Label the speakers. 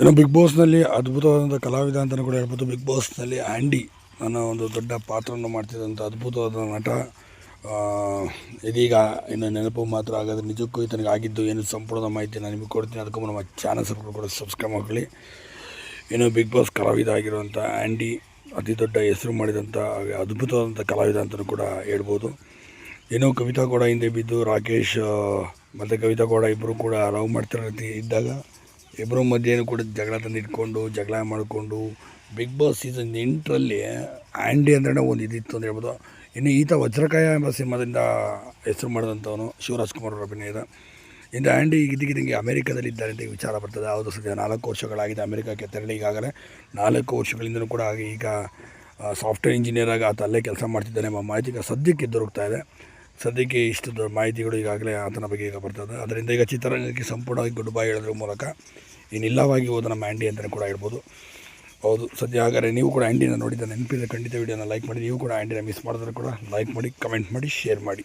Speaker 1: ಇನ್ನು ಬಿಗ್ ಬಾಸ್ನಲ್ಲಿ ಅದ್ಭುತವಾದಂಥ ಕಲಾವಿದ ಅಂತಲೂ ಕೂಡ ಹೇಳ್ಬೋದು. ಬಿಗ್ ಬಾಸ್ನಲ್ಲಿ ಆ್ಯಂಡಿ ನನ್ನ ಒಂದು ದೊಡ್ಡ ಪಾತ್ರವನ್ನು ಮಾಡ್ತಿದ್ದಂಥ ಅದ್ಭುತವಾದ ನಟ. ಇದೀಗ ಇನ್ನು ನೆನಪು ಮಾತ್ರ ಆಗೋದು ನಿಜಕ್ಕೂ ಇತನಿಗೆ ಆಗಿದ್ದು ಏನು ಸಂಪೂರ್ಣ ಮಾಹಿತಿ ನಾನು ನಿಮಗೆ ಕೊಡ್ತೀನಿ. ಅದಕ್ಕೂ ನಮ್ಮ ಚಾನಲ್ ಸಬ್ಸ್ಕ್ರೈಬ್ ಕೂಡ ಸಬ್ಸ್ಕ್ರೈಬ್ ಮಾಡ್ಕೊಳ್ಳಿ. ಇನ್ನು ಬಿಗ್ ಬಾಸ್ ಕಲಾವಿದ ಆಗಿರುವಂಥ ಆ್ಯಂಡಿ ಅತಿ ದೊಡ್ಡ ಹೆಸರು ಮಾಡಿದಂಥ ಅದ್ಭುತವಾದಂಥ ಕಲಾವಿದ ಅಂತಲೂ ಕೂಡ ಹೇಳ್ಬೋದು. ಇನ್ನು ಕವಿತಾ ಕೂಡ ಹಿಂದೆ ಬಿದ್ದು ರಾಕೇಶ್ ಮತ್ತು ಕವಿತಾ ಕೂಡ ಇಬ್ಬರು ಕೂಡ ಲವ್ ಮಾಡ್ತಿರೋ ರೀತಿ ಇದ್ದಾಗ. ಇಬ್ಬರ ಮಧ್ಯೆನೂ ಕೂಡ ಜಗಳ ತಂದಿಟ್ಕೊಂಡು, ಜಗಳ ಮಾಡಿಕೊಂಡು ಬಿಗ್ ಬಾಸ್ ಸೀಸನ್ ಎಂಟರಲ್ಲಿ ಆ್ಯಂಡಿ ಅಂದ್ರೆ ಒಂದು ಇದಿತ್ತು ಅಂತ ಹೇಳ್ಬೋದು. ಇನ್ನು ಈತ ವಜ್ರಕಾಯ ಎಂಬ ಸಿನಿಮಾದಿಂದ ಹೆಸರು ಮಾಡಿದಂಥವನು ಶಿವರಾಜ್ ಕುಮಾರ್ ಅವರ ಅಭಿನಯದ. ಇಂದು ಆ್ಯಂಡಿ ಅಮೇರಿಕಾದಲ್ಲಿ ಇದ್ದಾರೆ ಅಂತ ವಿಚಾರ ಬರ್ತದೆ. ಹೌದು, ಸದ್ಯ ನಾಲ್ಕು ವರ್ಷಗಳಾಗಿದೆ ಅಮೆರಿಕಕ್ಕೆ ತೆರಳಿ. ಈಗಾಗಲೇ ನಾಲ್ಕು ವರ್ಷಗಳಿಂದಲೂ ಕೂಡ ಈಗ ಸಾಫ್ಟ್ವೇರ್ ಇಂಜಿನಿಯರ್ ಆಗಿ ಆತ ಅಲ್ಲೇ ಕೆಲಸ ಮಾಡ್ತಿದ್ದಾನೆ ಎಂಬ ಮಾಹಿತಿ ಸದ್ಯಕ್ಕೆ ದೊರಕ್ತಾ ಇದೆ. ಸದ್ಯಕ್ಕೆ ಇಷ್ಟು ಮಾಹಿತಿಗಳು ಈಗಾಗಲೇ ಆತನ ಬಗ್ಗೆ ಈಗ ಬರ್ತದೆ. ಅದರಿಂದ ಈಗ ಚಿತ್ರರಂಗಕ್ಕೆ ಸಂಪೂರ್ಣವಾಗಿ ಗುಡ್ ಬೈ ಹೇಳೋದ್ರ ಮೂಲಕ ಇನ್ನಿಲ್ಲವಾಗಿ ಹೋದ ನಮ್ಮ ಆ್ಯಂಡಿ ಅಂತಲೇ ಕೂಡ ಹೇಳ್ಬೋದು. ಹೌದು, ಸದ್ಯ ಹಾಗಾದರೆ ನೀವು ಕೂಡ ಆ್ಯಂಡಿನ ನೋಡಿದ ನೆನಪಿದ್ರೆ ಖಂಡಿತ ವೀಡಿಯೋನ ಲೈಕ್ ಮಾಡಿ, ನೀವು ಕೂಡ ಆ್ಯಂಡಿನ ಮಿಸ್ ಮಾಡಿದ್ರೆ ಕೂಡ ಲೈಕ್ ಮಾಡಿ ಕಮೆಂಟ್ ಮಾಡಿ ಶೇರ್ ಮಾಡಿ.